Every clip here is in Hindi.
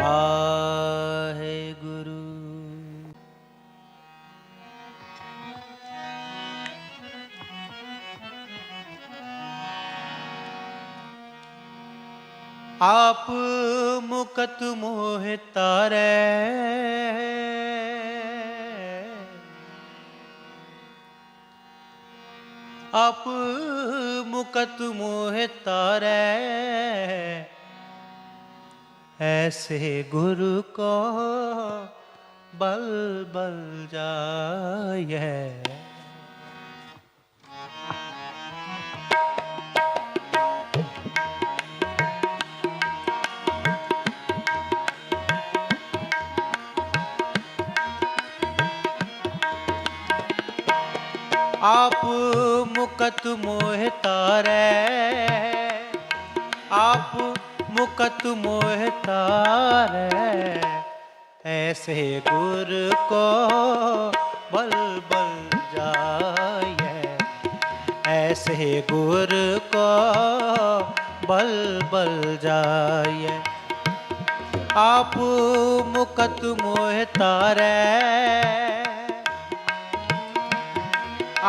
ਵਾਹਿਗੁਰੂ। ਆਪ ਮੁਕਤ ਮੋਹ ਤਾਰੈ। ਆਪ ਮੁਕਤ ਮੋਹ ਤਾਰੈ। ऐसे गुरु को बल बल जाए। आप मुकत मोह तारै आप मुकत मोह तारै ऐसे गुर को बल बल जाए। ऐसे गुर को बल बल जाए। आप मुकत मोह तारै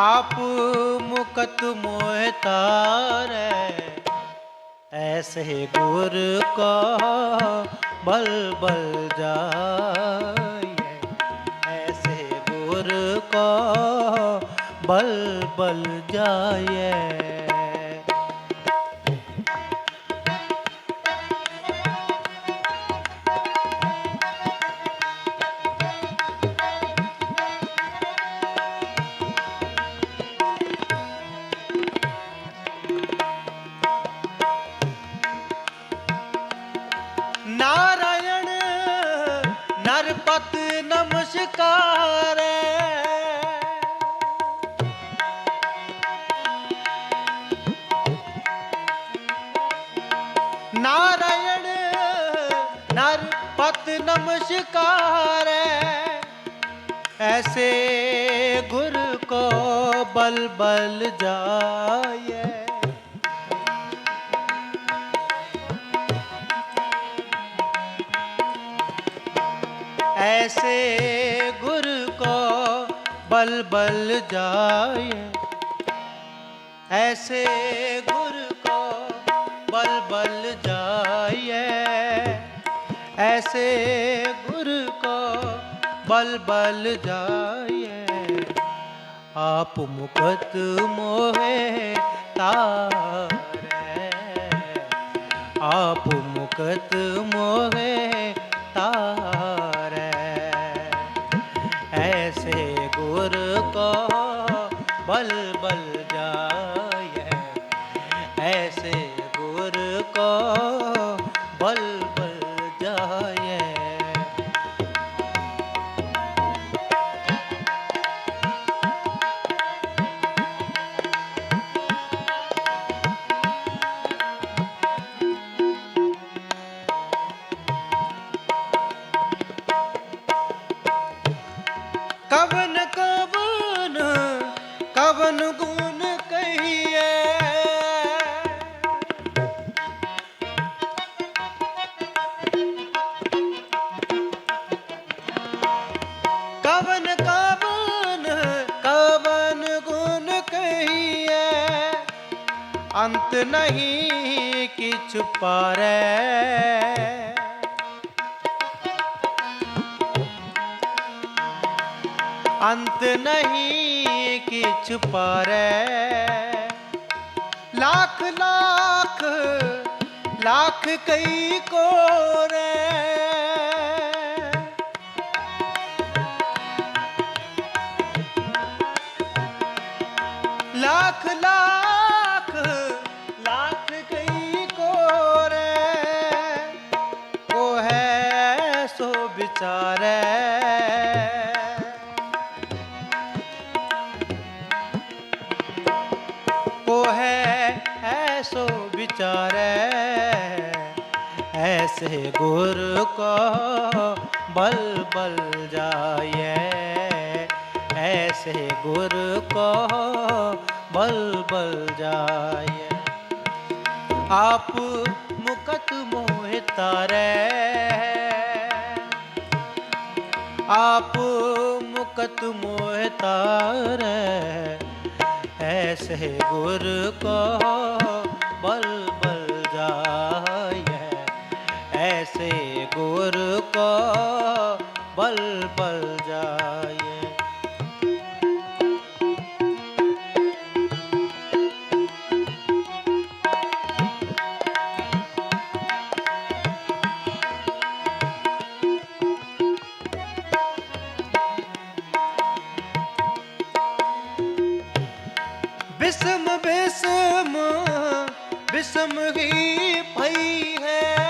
आप मुकत मोह तारै ऐसे गुर को बल बल जाए ऐसे गुर को बल बल जाए ਨਾਰਾਇਣ ਨਰਪਤ ਨਮਸਕਾਰ ਨਾਰਾਇਣ ਨਰਪਤ ਨਮਸਕਾਰ ਐਸੇ ਗੁਰ ਕੋ ਬਲਬਲ ਜਾਏ ऐसे गुर को बल बल जाए। ऐसे गुर को बल बल जाए। ऐसे गुर को बल बल जाए। आप मुकत मोहे तारे। आप मुकत मोहे तारे। ऐसे गुर को बल बल जाए ऐसे गुर को ਅੰਤ ਨਹੀਂ ਕਿਛ ਪਾਰੈ। ਅੰਤ ਨਹੀਂ ਕਿਛ ਪਾਰੈ। ਲੱਖ ਲੱਖ ਲੱਖ ਕਈ ਕੋਰੇ। सो बिचारे को है ऐसो विचारे ऐसे गुर को बल बल जाए। ऐसे गुर को बल बल जाए। आप मुकत मोह तारे। आप मुकत मोह तार ऐसे गुर को बल बल जाए। ऐसे गुर को बल बल जाए। ਬਿਸਮ ਬਿਸਮ ਬਿਸਮ ਹੀ ਪਈ ਹੈ।